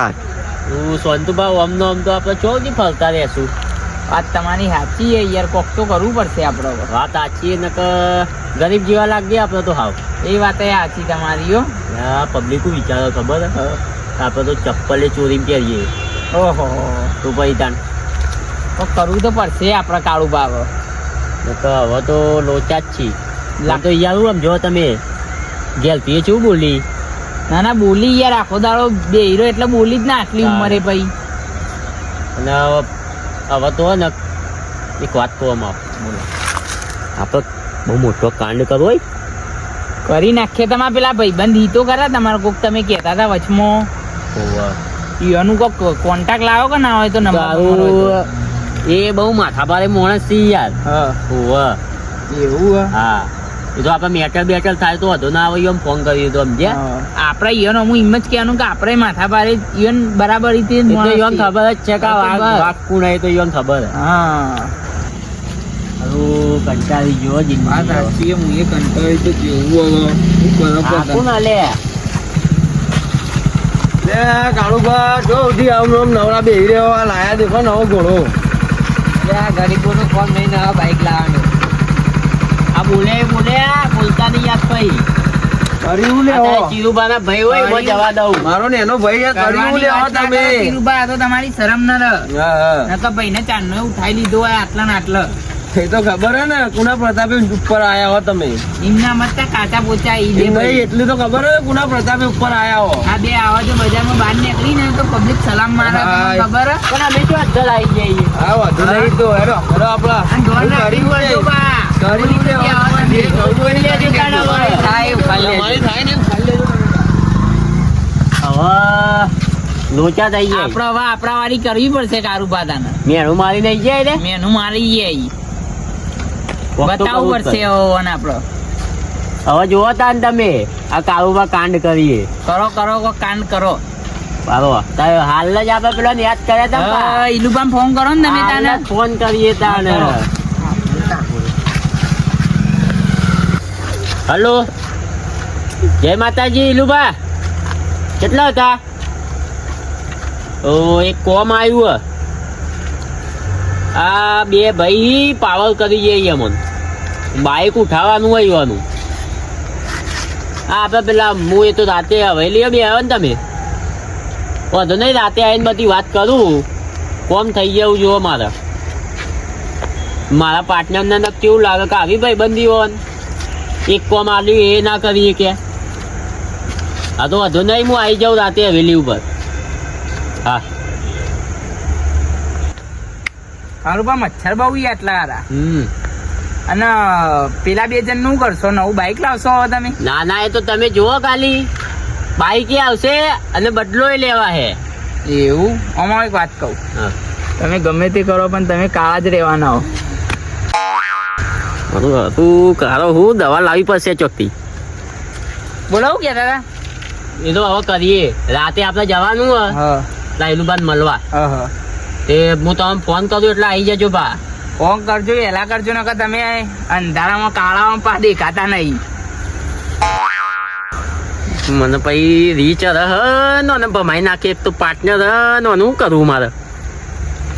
હા હું સોનતુભાઈ અમનો આમ તો આપણે ચોથી ફરતા રહેશું? વાત તમારી સાચી છે યાર કોક તો કરવું પડશે આપણે. વાત સાચી નક ગરીબ જેવા લાગીએ આપણે તો હાવ. એ વાત એ સાચી તમારી હો. પબ્લિક વિચારો ખબર? હે? આપણે તો ચપ્પલે ચોરી પહેરીએ. ઓહો. તું ભાઈ તાણ. તો કરવું તો પડશે આપણે કાળું ભાવ. નક હવે તો લોચા જ છી લાગ તો યાર આમ જો તમે. ગેલતી શું બોલી? ના ના બોલી યાર આખો દાડો બે હીરો એટલે બોલી જ ના આટલી. ઉંમરે પછી અને હવે તો ને એક વાત કહો આમાં બોલો આપણે બહુ મોટો કાંડ કરવો હોય કરી નાખીએ તમારે પેલા ભાઈબંધ હીતો ખરા તમારે કોક તમે કહેતા હતા વચમાં. એનું કોક કોન્ટેક્ટ લાવો કે ના હોય તો નંબર એ બહુ માથા ભારે માણસ છે યાર તો. હા એવું હે? એ તો આપણે મેટર બેટર થાય તો વધુ ના આવે એમ ફોન કરી દીધો સમજે આપણે ઈયોનો હું એમ જ કહેવાનું કે આપણે માથા પારે ઈયોન બરાબર રીતે છીએ. ખબર જ છે કે વાઘ બસ. વાઘ તો એમ ખબર હા. કંટાળી ગયો જિંદગી સાચી હું એ કંટાળી તો કેવું હવે? શું કરો કોણ હાલે? લે કાળુભા જો ઉધી આમ આમ નવરા બેહી રહ્યો આ લાયા દેખો નવો ઘોડો. ગરીબોનો ફોન લઈને હવે બાઈક લાવવાનું. બોલે બોલે બોલતા નહીં યાદ ભાઈ. કર્યું લે ચીરુબાના ભાઈ હોય એમાં જવા દઉં. મારો ને એનો ભાઈ આ કર્યું લે તમે. આ તો તમારી શરમ ન રહ હા હા. ન તો ભાઈને ચાંદનો ઉઠાઈ લીધો હોય આટલા ને આટલા. એ તો ખબર હે ને કુના પ્રતાપે ઉપર આયા હો તમે. એમના મત કાચા પોચા ઈ દે ભાઈ. એટલી તો ખબર હે કુના પ્રતાપે ઉપર આયા હો. આ બે આવા જો બજારમાં બહાર નીકળી ને તો પબ્લિક સલામ મારે ખબર હે? પણ અમે અધર આવી જઈએ? હા વાંધો નહીં. તો હેરો હેરો આપડા હોય ને ને. હવે લોચા થઈ જાય આપણે હવે આપણા વાળી કરવી પડશે કારું બાદાને મેણું મારી નહીં જાય રે મેનું મારી ઈ બતાવવું પડશે હવે ઓને હવે જોવો તા ને તમે આ કાળુમાં કાંડ કરીએ. કરો કરો કાંડ કરો. તારે હાલ જ આપણે પેલો યાદ કર્યા તા. હા, ફોન કરો ને તમે તાને. ફોન કરીએ તાને. હલો. જય માતાજી, લુબા. કેટલા હતા? એક કોમ આવ્યું હે. આ બે ભાઈ પાવર કરી જઈએ મન બાઈક ઉઠાવવાનું આવવાનું આ આપણે પેલા હું એ તો રાતે હવેલી બે આવે ને તમે. વાંધો નહીં, રાતે આવીને બધી વાત કરું. કોમ થઈ જવું જુઓ મારે. મારા પાર્ટનરને કેવું લાગે કે આવી ભાઈ બંધી હોય. એક કોમ આલ્યું એ ના કરીએ કે. હા તો વધુ નહીં હું આવી જાઉં રાતે હવેલી ઉપર. હા. કારું બા મચ્છર બહુ આટલા હારા. અને પેલા બે જણનું કરશો નવું બાઈક લાવશો હવે તમે? ના ના એ તો તમે જુઓ ખાલી. બાઈકે આવશે અને બદલો લેવા હે. એવું? આમાં એક વાત કહું. હા. તમે ગમે તે કરો પણ તમે કાળા જ રહેવાના હો. તું કારો હું દવા લાવી પડશે ચોકથી. બોલાવું કે દાદા? એ તો હવે કરીએ. રાતે આપણે જવાનું હે હા. લાઈનું બાદ મળવા. હા હા. તે હું તમને ફોન કરું એટલે આવી જજો બા. ફોન કરજો એલા કરજો નકર તમે અંધારામાં કાળામાં પા દેખાતા નહીં. મને પછી રીચ રહ નો ને ભમાઈ નાખે એક તો પાર્ટનર હ નો શું કરવું મારે?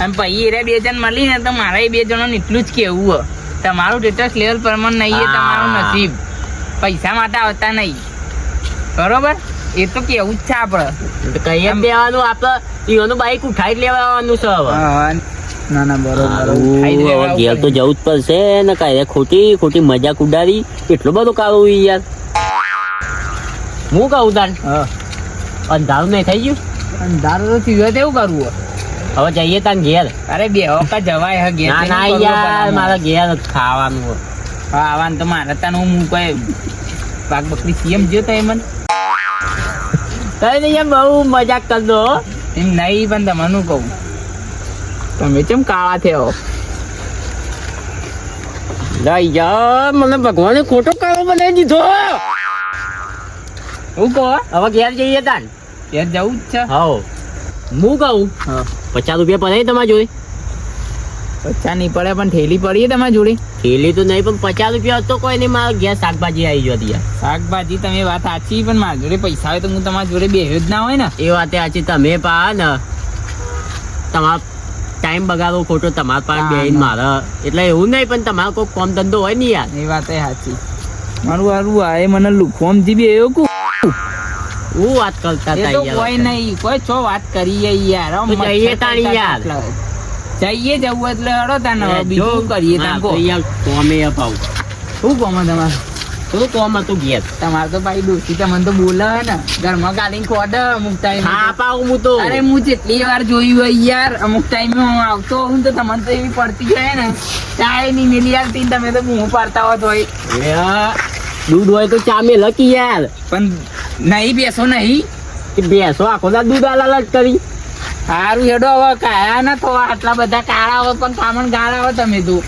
અને પછી એ બે જણ મળીને તો મારે બે જણોને એટલું જ કેવું હ. તમારું સ્ટેટસ લેવલ પ્રમાણે નહીં એ તમારું નસીબ. પૈસા માટે આવતા નહીં. બરોબર? એ તો કેવું જ છે આપણે તો કઈ એમ. દેવાનું આપણે ઈઓનું બાઈક ઉઠાઈ જ લેવાનું છે હવે. ના ના હારું, ઘેર તો જવું જ પડશે ને કાંઈ. ખોટી ખોટી મજાક ઉડાડી એટલું બધું કાઢવું યાર. હું કહું તાન? અંધારું નહીં થઈ ગયું? અંધારું તો થયું કેવું કરવું હવે જઈએ તાન ઘેર. અરે બે વખત જવાય હે ઘેર ના ના યાર મારા ઘેર ખાવાનું હે. હા આવવાનું તો મારે તાન હું કોઈ પાક બકરી સીએમ જો તો એમ કઈ નહીં યાર બહુ મજાક કરી દો એમ નહીં પણ તમને કહું? તમે કેમ કાળા થયો લઈ જા મને ભગવાને ખોટો કાળો બનાવી દીધો. હું કહો હવે ઘેર જઈએ તાન. ઘેર જવું જ છે. હા હું કહું? હા. પચાસ રૂપિયા પડે તમારા જોડે? પચાસ નહીં પડે પણ થેલી પડી તમારા જોડે? થેલી તો નહીં પણ પચાસ રૂપિયા તો કોઈ નહીં મારા ઘેર શાકભાજી આવી જતી શાકભાજી તમે વાત સાચી પણ મારા જોડે પૈસા હોય તો હું તમારા જોડે બે જ ના હોય ને. એ વાત સાચી તમે પા ને તમારા ટાઈમ બગાડો ખોટો તમારા પાસે હા, બેહીને મારે એટલે એવું નહીં પણ તમારો કોઈ કોમ ધંધો હોય ને યાર. એ વાત સાચી. મારું સારું આ મને લુખોમથી બી એવું કુ. હું વાત કરતા એ હતા તો યાર કોઈ નહીં કોઈ છો વાત કરીએ યાર જઈએ તાણી યાર. જઈએ જવું એટલે હડો તાને બીજું કરીએ મારે કો યાર કોમે અપાવું. શું કોમે તમારે? શું કોમ હતું ઘેર? તમારે તો ભાઈ દોસ્તી તમને તો બોલે ને. ઘરમાં ગાલીને ખોડે અમુક ટાઈમ હા પાવું હું તો. અરે હું જેટલી વાર જોયું હોય યાર અમુક ટાઈમે હું આવતો હું તો તમને તો એવી પડતી જાય ને. ચાય નહીં મેલી આવતી તમે તો બૂમો પાડતા હોત હોય. દૂધ હોય તો ચા મેં લકી યાર. પણ નહીં બેસો નહીં. બેસો આખો દા દૂધ આલાલ જ કરી. સારું હેડો હવે કાયા ના તો આટલા બધા કાળા હોય પણ કામણ ગાળા હોય તમે તું.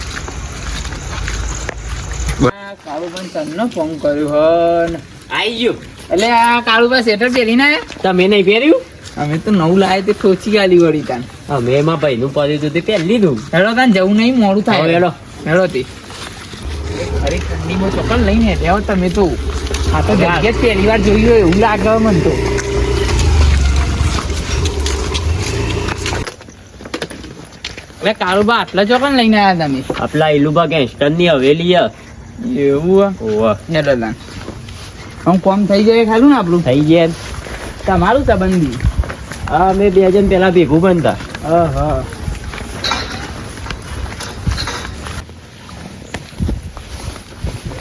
કાળું પણ તમને ફોન કર્યો હન. આઈ ગયું. એટલે આ કાળું સ્વેટર પહેરીને આયા? તમે નહીં પહેર્યું? અમે તો નવું લાવે તે ખોચી ગાલી વળી તાન. અમે એમાં ભાઈનું પડ્યું હતું તે પહેરી લીધું. હેડો તાન જવું નહીં મોડું થાય. હેડો. હેડો તે. અરે ઠંડીમાં ચોકન લઈને રહ્યો તમે તો. આ તો જગ્યા પહેલી વાર જોયું હોય એવું લાગે મને તો. અરે કારુબા આટલા ચોકન લઈને આવ્યા તમે? આપલા ઇલુબા ગેંગસ્ટરની હવેલી હે. એવું ઓવે. તાન આમ કોમ થઈ જાય ખાલું ને આપણું? થઈ ગયા તમારું સંબંધી? હા અમે બે જણ પેલા ભેગું બનતા. હા.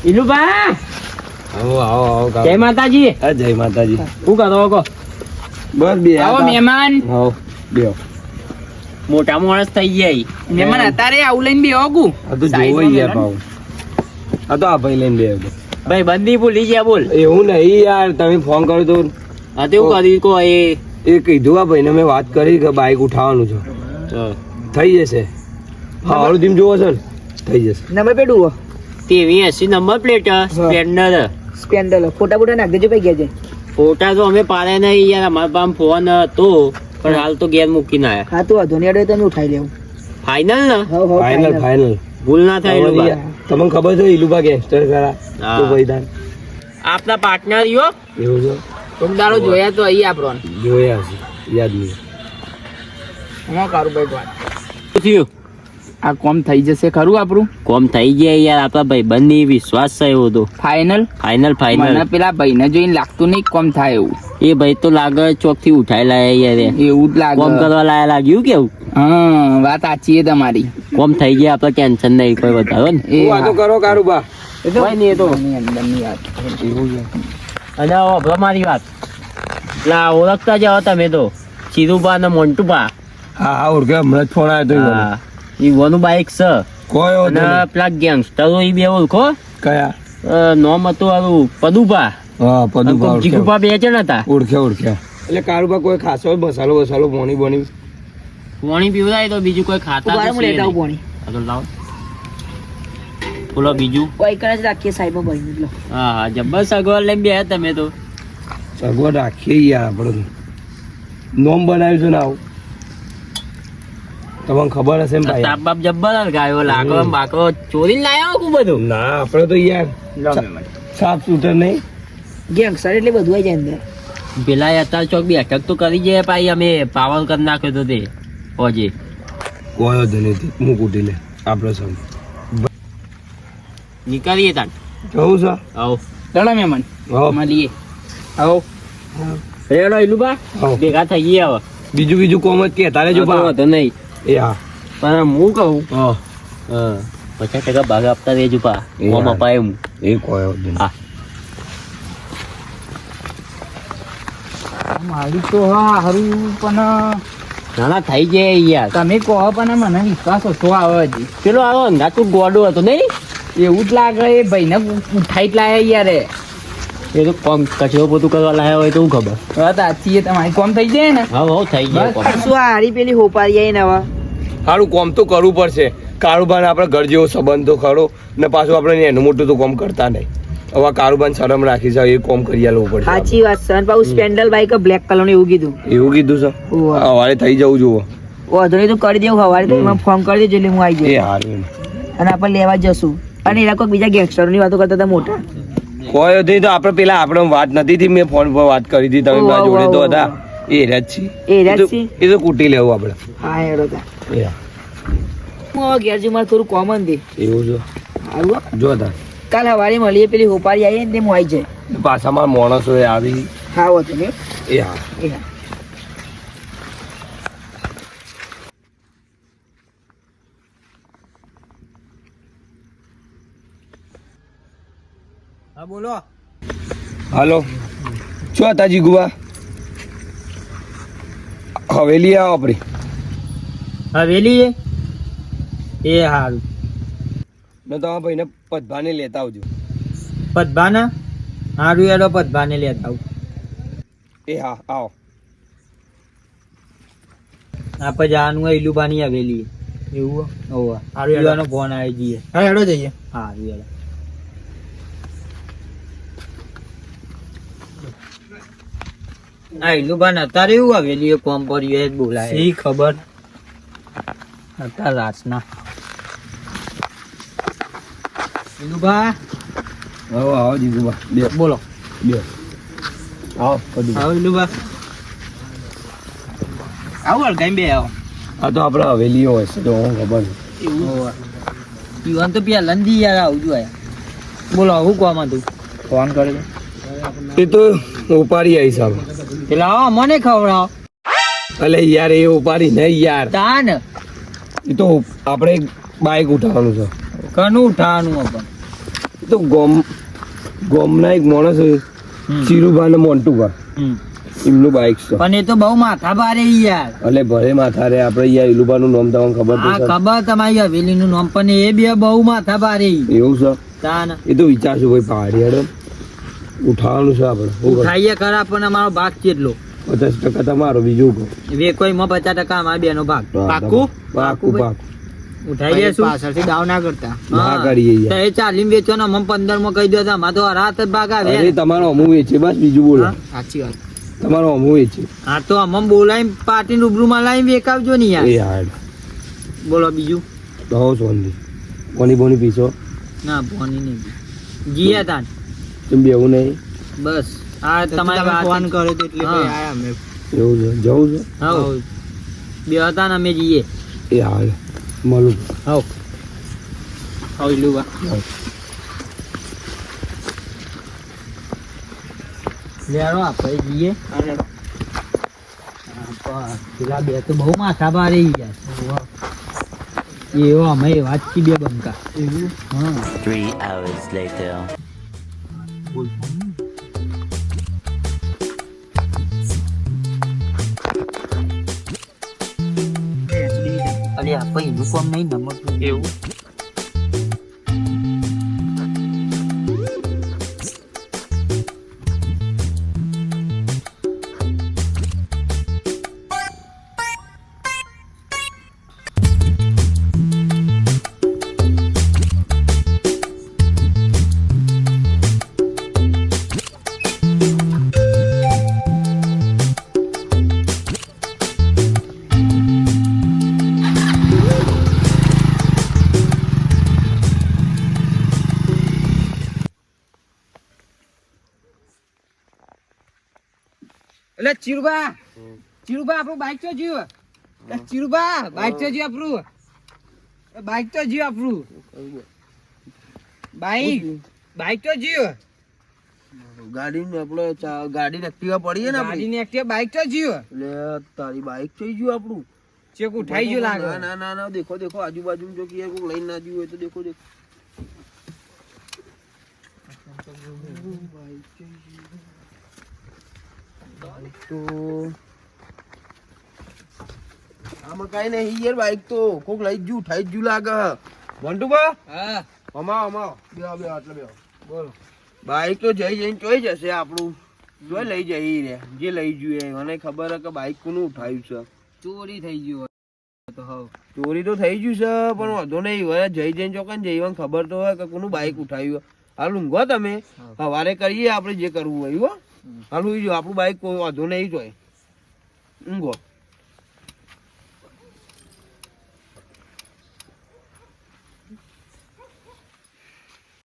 ઇલુબા આવો આવો આવો જય માતાજી. જય માતાજી. શું કરો કહો બસ બે આવો મહેમાન. આવો બેહો. મોટા માણસ થઈ જાય મહેમાન અત્યારે આવું લઈને બે હોગું આ તો યાર આ તો આ ભાઈ લઈને બે. ભાઈ બંદી ભૂલી ગયા બોલ. એવું નહીં યાર તમે ફોન કર્યો તો. હા તે હું કર્યું કો એ. એ કીધું આ ભાઈને મેં વાત કરી કે બાઈક ઉઠાવવાનું છે. થઈ જશે. હા હારું ધીમ જોવો છે ને? થઈ જશે. નંબર પેડું તેવી એસી નંબર પ્લેટ સ્પ્લેન્ડર સ્પેન્ડલ ફોટા બોટા નાખ દેજો ભાઈ ગયા છે ફોટા તો અમે પાડે નહીં યાર અમારા પાસે ફોન હતો પણ હાલ તો ઘેર મૂકીને આયા. હા તો વાંધો નહીં અડે તમે ઉઠાઈ લેવું. ફાઇનલ ને? ફાઇનલ ફાઇનલ ભૂલ ના થાય. તમને ખબર છે ઇલુબા ગેંગસ્ટર ખરા? તો ભાઈદાન. આપના પાર્ટનર યો એવું છે? કોક જોયા તો અહીં આપણો. જોયા છે. યાદ નહીં. હું કારું ભાઈ વાત. થયું? આ કોમ થઈ જશે ખરું આપણું? કોમ થઈ ગયા યાર આપણા ભાઈ બંધ વિશ્વાસ છે એવો તો ફાઇનલ ફાઈનલ ફાઈનલ મને પેલા ભાઈને જોઈને લાગતું નહીં કોમ થાય એવું. એ ભાઈ તો લાગે ચોકથી ઉઠાઈ લાયા યાર એવું જ કોમ કરવા લાયા લાગ્યું કેવું હા વાત સાચી છે તમારી. કોમ થઈ ગયા આપણે ટેન્શન નહીં કોઈ વધારો ને. એ વાતો કરો કારુબા. કોઈ નહીં એ તો અંદરની વાત. અને હવે મારી વાત. એટલે ઓળખતા જાઓ તમે તો. ચીરુબા ને મોન્ટુબા. હા હા ઓળખે. હમણાં જ ફોન આવ્યો તો ઈ વોનું બાઈક છે. કોઈ અને પેલા ગેંગસ્ટરો ઈ બે ઓળખો? કયા? નોમ હતું આરું પદુભા. હા પદુભા જીગુભા બે જણ હતા. ઓળખ્યા ઓળખ્યા એટલે કારુબા કોઈ ખાસો મસાલો બસાલો બોની બોણી. પોણી પીવડાય તો બીજું કોઈ ખાતા તો છીએ નહીં. હા તો લાવો. બોલો બીજું. હા હા જબ્બર સગવડ લઈને બે તમે તો. સગવડ રાખીએ યાર આપણે નોમ બનાવ્યું છે ને આવું. તમને ખબર હશે ને ભાઈ? તાપ બાપ જબ્બર ગાયો લાકડો. બાકડો. ચોરીને લાયા આખું બધું? ના આપણે તો યાર સાફ સુથર નહીં. ગેંગસ્ટર એટલે બધું આવી જાય અંદર. પેલા અત્યારે ચોક બી અટક તો કરી જાય ભાઈ અમે પાવર કરી નાખ્યો તો તે. હોજે કોઈ જ હું કૂટી લે આપણે સમ નીકળીએ તાન જવું છે? આવો. ચલો મહેમાન. મળીએ આવો. રેડો ઇલુબા ભેગા થઈ ગયા હવે. બીજું બીજું કોમ જ કે તારે જો વાંધો નહીં. એ હા પણ હું કહું? હા. હા. પચાસ ટકા ભાગ આપતા રહેજો પા. હા. અપાય એમ એ કોઈ હા. મારી તો હા હારું પણ નાના થઈ જાય યાર. તમે કહો પણ મને વિશ્વાસ ઓછો આવે હજી. પેલો આવો અંધાતું ગોડો હતો નહીં? એવું જ લાગે એ ભાઈને ઉઠાઈ જ લાયા યાર એ. તો કોમ કચરો પોતું કરવા લાયા હોય તો હું ખબર? હા સાચી છે તમારી કોમ થઈ જાય ને. હા હો થઈ જાય શું આ હારી પેલી હોપારી આવી ને હવે? સારું કોમ તો કરવું પડશે. કારુબાન આપણે ઘર જેવો સંબંધ તો ખરો. ને પાછું આપણે એનું મોટું તો કોમ કરતા નહીં. હવે કારુબાન શરમ રાખી છે એ કોમ કરી આલવું પડશે સાચી વાત સર. પાઉ સ્પેન્ડલ બાઈક બ્લેક કલરનું એવું કીધું. એવું કીધું સર હવારે થઈ જવું જુઓ. વાંધો નહીં તું કરી દેવું સવારે તો મને ફોન કરી દેજો એટલે હું આવી એ જઈશ અને આપણે લેવા જશું. અને એ લોકો બીજા ગેંગસ્ટરોની વાતો કરતા હતા મોટા. કોઈ હતી તો આપણે પેલા આપણે વાત નથી થી મેં ફોન પર વાત કરી હતી તમે મારા જોડે તો હતા. એ જ છે? એ તો કૂટી લેવું આપણે. હા એડો તા. હું હવે ઘેર જઈ મારે થોડું કોમન દે. એવું જો. હો? જો તા. કાલ સવારે મળીએ પેલી હોપારી આવીએ ને તે હું આવી જાય. પાછા મારા માણસો આવી. હા હો તમે એ હા. એ હા. હા બોલો. હાલો. શું હતા જીગુબા હવેલી આવો આપણી હવેલી એ સારું ને તમારા ભાઈને પદભાને લેતા આવજો. પદભાના? હારું એડો પદભાને લેતા આવું. એ હા આવો. આપણે જવાનું હોય ઇલુબાની હવેલી એવું હોવા. સારું ફોન આવી જઈએ હા હેડો જઈએ. હા એડો આ ઇલુબાન અત્યારે એવું હવેલી એ કોમ પર એ જ બોલાય. સી ખબર? અત્યારે રાતના. ઇલુબા આવો આવો જીગુબા બે. બોલો. બે. આવો કદું આવો ઇલુબા આવો અડગાઈ બે આવો. આ તો આપણે હવેલીઓ હોય છે તો હું ખબર નહીં. એવું. પીવાનું તો પેલા લંદી યાર આવજો આયા બોલો હું કોમાં તું ફોન કરે એ તો ઉપાડી આવીશ આપણે પેલા હા મને ખવડાવો. અલે યાર એ ઉપાડી નહીં યાર. તાન. એ તો આપણે બાઇક ઉઠાવવાનું છે. કનું ઉઠાવાનું આપણ તો ગોમ ગોમના એક માણસ ચીરુભા ને મોન્ટુભા એમનું બાઇક છે. પણ એ તો બહુ માથા ભારે યાર. એટલે ભરે માથા રે આપણે યાર ઇલુબાનું નામ તમને ખબર હા ખબર તમારી હવેલીનું નામ પણ એ બે બહુ માથા ભારે એવું છે? તાન. એ તો વિચારશું ભાઈ પહાડી હેડો. ઉઠાવવાનું છે આપણે. ઉઠાઈએ ખરા પણ અમારો ભાગ કેટલો? પચાસ ટકા તમારો બીજું કહો. વેકોઈમાં પચાસ ટકા અમારા બેનો ભાગ. પાકું? પાકું પાકું ઉઠાઈ લેશું પાછળથી દાવ ના કરતા. ના કરીએ તો એ ચાલીમ વેચવાનો મમ પંદરમાં કહી દો તો અમારે તો રાત જ ભાગ આવે અરે તમારો અમુ વેચે બસ બીજું બોલો. હા? સાચી વાત. તમારો અમુ વેચે હા તો અમને બોલાવી પાર્ટી રૂબરૂમાં લાવી વેકાવજો ને યાર. એ હાડ બોલો બીજું. દહો સોની બોની બોની પીસો ના બોની નહીં. જીયા તાન. તેમ બેવું નહીં. બસ. આ તમારી વાત ફોન કર્યો તો એટલે ભાઈ આયા અમે. એવું છે? જવું છે? હવ. બે હતા ને અમે જઈએ. એ હાલ. મળું. હવ. હવ ઇલુવા લેરો આપણે જઈએ. અરે. પેલા બે તો બહુ માથા ભારે ગયા એવો અમે વાત છી બે બંકા એવું? હા. Three hours later. અરે આપણે એનું કોમ નહીં નમક એવું? એટલે ચીરુબા ચીરુબા આપણું બાઈક તો જીવ. ચીરુબા બાઈક તો જીવ આપણું. બાઈક તો જીવ આપણું. બાઈક બાઈક તો જીવ. ગાડી ને આપણે ચા- ગાડી એક્ટિવા પડીએ ને ગાડી ગાડીની એક્ટિવા બાઈક તો જીવ. એટલે તારી બાઈક થઈ ગયું આપણું. ચેક ઉઠાઈ ગયું લાગે. ના ના ના ના દેખો દેખો આજુબાજુ જો કે કોઈ લઈને ના હોય તો દેખો દેખો. તો આમાં કઈ નહીં યાર બાઈક તો. કોક લઈ જુ થઈ જુ લાગે. મોન્ટુબા? હા. અમા અમા બે બે આટલે બે બોલો. બાઈક તો જઈ જઈને ચોઈ જશે આપણું. જોઈ લઈ જઈ રે. જે લઈ જુએ મને ખબર હે કે બાઈક કોનું ઉઠાવ્યું છે. ચોરી થઈ ગયું તો હવ. ચોરી તો થઈ ગયું છે પણ વાંધો નહીં. હવે જઈ જઈને ચોકન જઈ ખબર તો હોય કે કોનું બાઈક ઉઠાવ્યું હાલ ઊંઘો તમે. સવારે કરીએ આપણે જે કરવું હોય હો. હાલ જો આપણું બાઈક કોઈ વાંધો નહીં જોય. ઊંઘો.